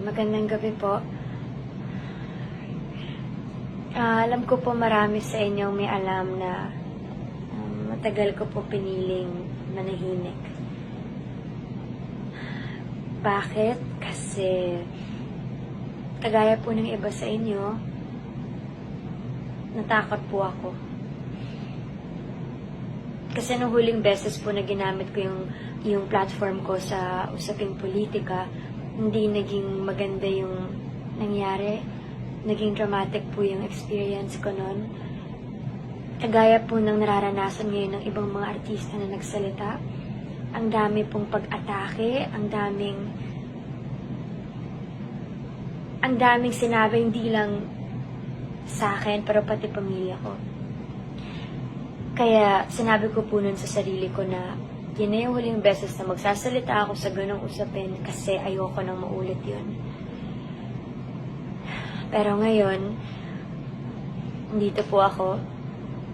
magandang gabi po. Ah, alam ko po marami sa inyo may alam na um, matagal ko po piniling manahimik. Bakit? Kasi kagaya po ng iba sa inyo, natakot po ako. Kasi nung huling beses po na ginamit ko yung, yung platform ko sa usaping politika, hindi naging maganda yung nangyari. Naging dramatic po yung experience ko noon. Kagaya po ng nararanasan ngayon ng ibang mga artista na nagsalita. Ang dami pong pag-atake, ang daming ang daming sinabi hindi lang sa akin pero pati pamilya ko. Kaya sinabi ko po nun sa sarili ko na yun na yung huling beses na magsasalita ako sa ganong usapin kasi ayoko nang maulit yun. Pero ngayon, dito po ako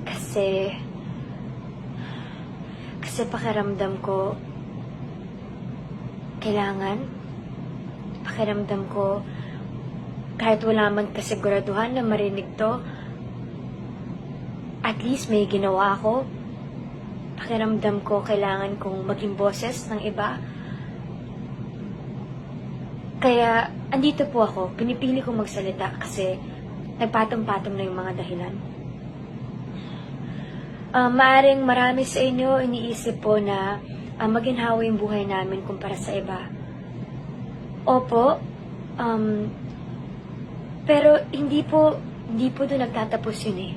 kasi kasi pakiramdam ko kailangan pakiramdam ko kahit wala man kasiguraduhan na marinig to at least may ginawa ako pakiramdam ko kailangan kong maging boses ng iba kaya andito po ako pinipili kong magsalita kasi nagpatong-patong na yung mga dahilan Ah, maaring marami sa inyo iniisip po na uh, maginhawa yung buhay namin kumpara sa iba. Opo, um, pero hindi po, hindi po doon nagtatapos yun eh.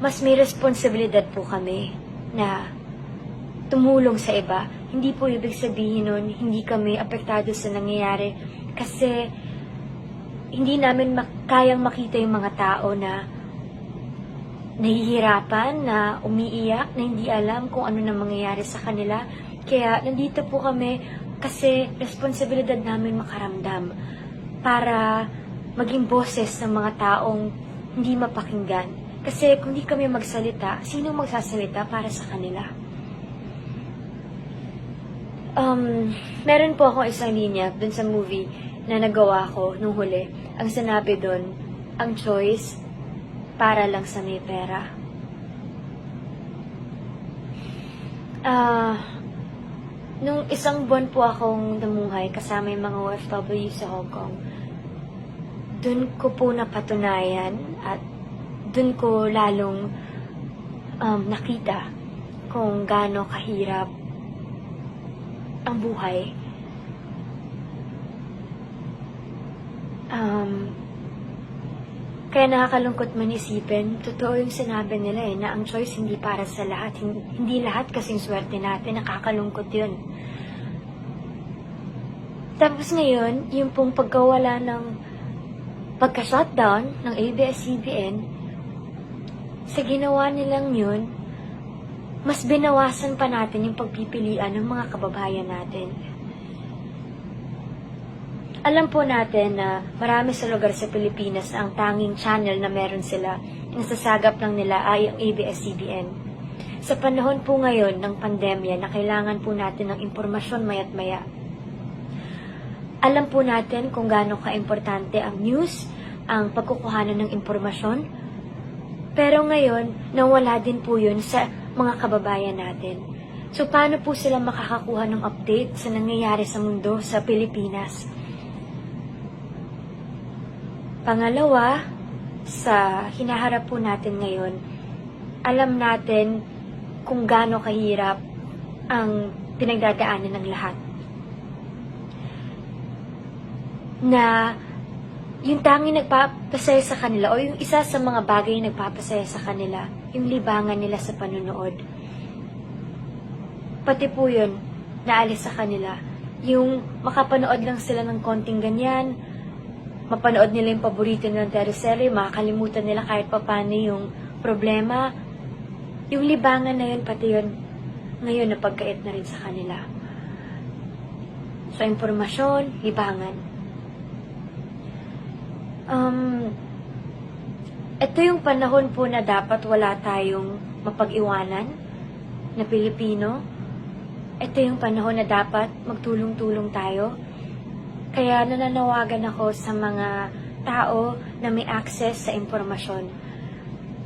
Mas may responsibilidad po kami na tumulong sa iba. Hindi po ibig sabihin nun, hindi kami apektado sa nangyayari kasi hindi namin mak- kayang makita yung mga tao na nahihirapan, na umiiyak, na hindi alam kung ano na mangyayari sa kanila. Kaya nandito po kami kasi responsibilidad namin makaramdam para maging boses ng mga taong hindi mapakinggan. Kasi kung di kami magsalita, sino magsasalita para sa kanila? Um, meron po akong isang linya dun sa movie na nagawa ko nung huli. Ang sinabi dun, ang choice para lang sa may pera. Ah, nung isang buwan po akong namuhay kasama yung mga OFW sa Hong Kong, dun ko po napatunayan at dun ko lalong um, nakita kung gaano kahirap ang buhay. Um, kaya nakakalungkot man isipin, totoo yung sinabi nila eh, na ang choice hindi para sa lahat. Hindi, lahat kasing swerte natin, nakakalungkot yun. Tapos ngayon, yung pong pagkawala ng pagka-shutdown ng ABS-CBN, sa ginawa nilang yun, mas binawasan pa natin yung pagpipilian ng mga kababayan natin. Alam po natin na marami sa lugar sa Pilipinas na ang tanging channel na meron sila, ang sasagap lang nila ay ang ABS-CBN. Sa panahon po ngayon ng pandemya na kailangan po natin ng impormasyon mayat maya. Alam po natin kung gaano ka-importante ang news, ang pagkukuhanan ng impormasyon. Pero ngayon, nawala din po yun sa mga kababayan natin. So, paano po sila makakakuha ng update sa nangyayari sa mundo sa Pilipinas? Pangalawa, sa hinaharap po natin ngayon, alam natin kung gaano kahirap ang pinagdadaanan ng lahat. Na yung tanging nagpapasaya sa kanila o yung isa sa mga bagay na nagpapasaya sa kanila, yung libangan nila sa panunood. Pati po yun, naalis sa kanila. Yung makapanood lang sila ng konting ganyan, mapanood nila yung paborito nilang teleserye, makakalimutan nila kahit papano yung problema. Yung libangan na yun, pati yun, ngayon napagkait na rin sa kanila. So, impormasyon, libangan. Um, ito yung panahon po na dapat wala tayong mapag-iwanan na Pilipino. Ito yung panahon na dapat magtulong-tulong tayo Kaya nananawagan ako sa mga tao na may access sa impormasyon.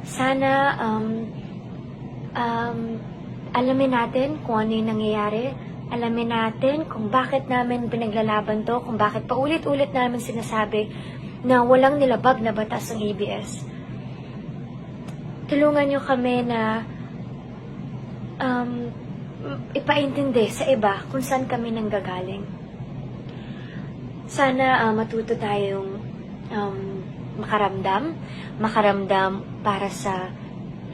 Sana um, um, alamin natin kung ano yung nangyayari. Alamin natin kung bakit namin pinaglalaban to, kung bakit paulit-ulit namin sinasabi na walang nilabag na batas ng ABS. Tulungan nyo kami na um, ipaintindi sa iba kung saan kami nanggagaling. Sana ah, matuto tayong um, makaramdam, makaramdam para sa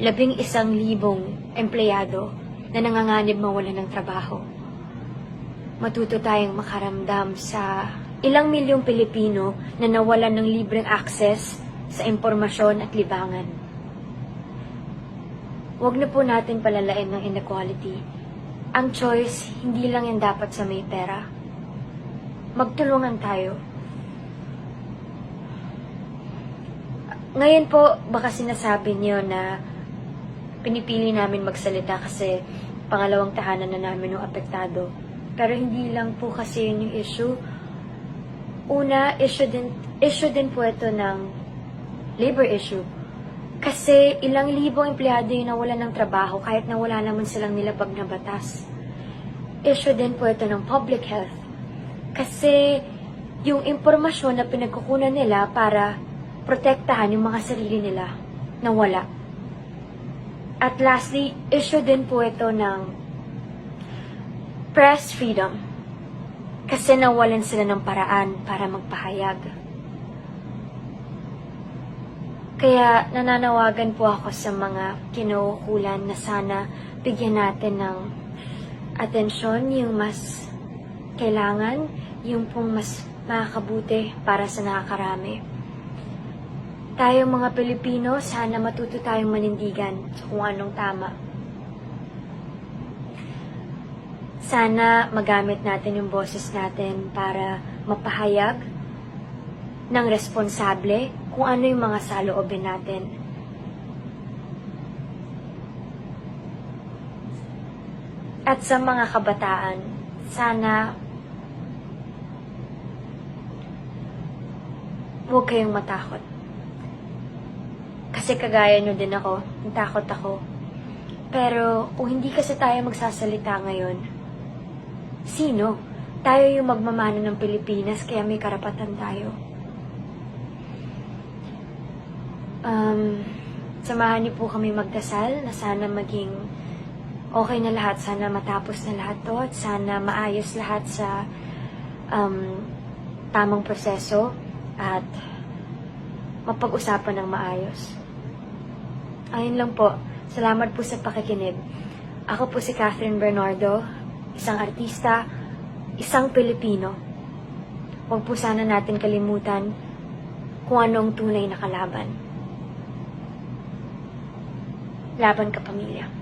labing isang libong empleyado na nanganganib mawala ng trabaho. Matuto tayong makaramdam sa ilang milyong Pilipino na nawalan ng libreng access sa impormasyon at libangan. Huwag na po natin palalain ng inequality. Ang choice, hindi lang yan dapat sa may pera. Magtulungan tayo. Ngayon po, baka sinasabi niyo na pinipili namin magsalita kasi pangalawang tahanan na namin ng apektado. Pero hindi lang po kasi yun yung issue. Una, issue din, issue din po ito ng labor issue. Kasi ilang libong empleyado yung nawalan ng trabaho kahit na wala naman silang nilabag na batas. Issue din po ito ng public health. Kasi yung impormasyon na pinagkukunan nila para protektahan yung mga sarili nila na wala. At lastly, issue din po ito ng press freedom. Kasi nawalan sila ng paraan para magpahayag. Kaya nananawagan po ako sa mga kinukulan na sana bigyan natin ng atensyon yung mas kailangan, yung pong mas makakabuti para sa nakakarami. Tayong mga Pilipino, sana matuto tayong manindigan kung anong tama. Sana magamit natin yung boses natin para mapahayag ng responsable kung ano yung mga saloobin natin. At sa mga kabataan, sana huwag kayong matakot. Kasi kagaya nyo din ako, natakot ako. Pero kung hindi kasi tayo magsasalita ngayon, sino? Tayo yung magmamano ng Pilipinas kaya may karapatan tayo. Um, samahan niyo po kami magdasal na sana maging okay na lahat. Sana matapos na lahat to at sana maayos lahat sa um, tamang proseso at mapag-usapan ng maayos. Ayun lang po. Salamat po sa pakikinig. Ako po si Catherine Bernardo, isang artista, isang Pilipino. Huwag po sana natin kalimutan kung anong tunay na kalaban. Laban ka, pamilya.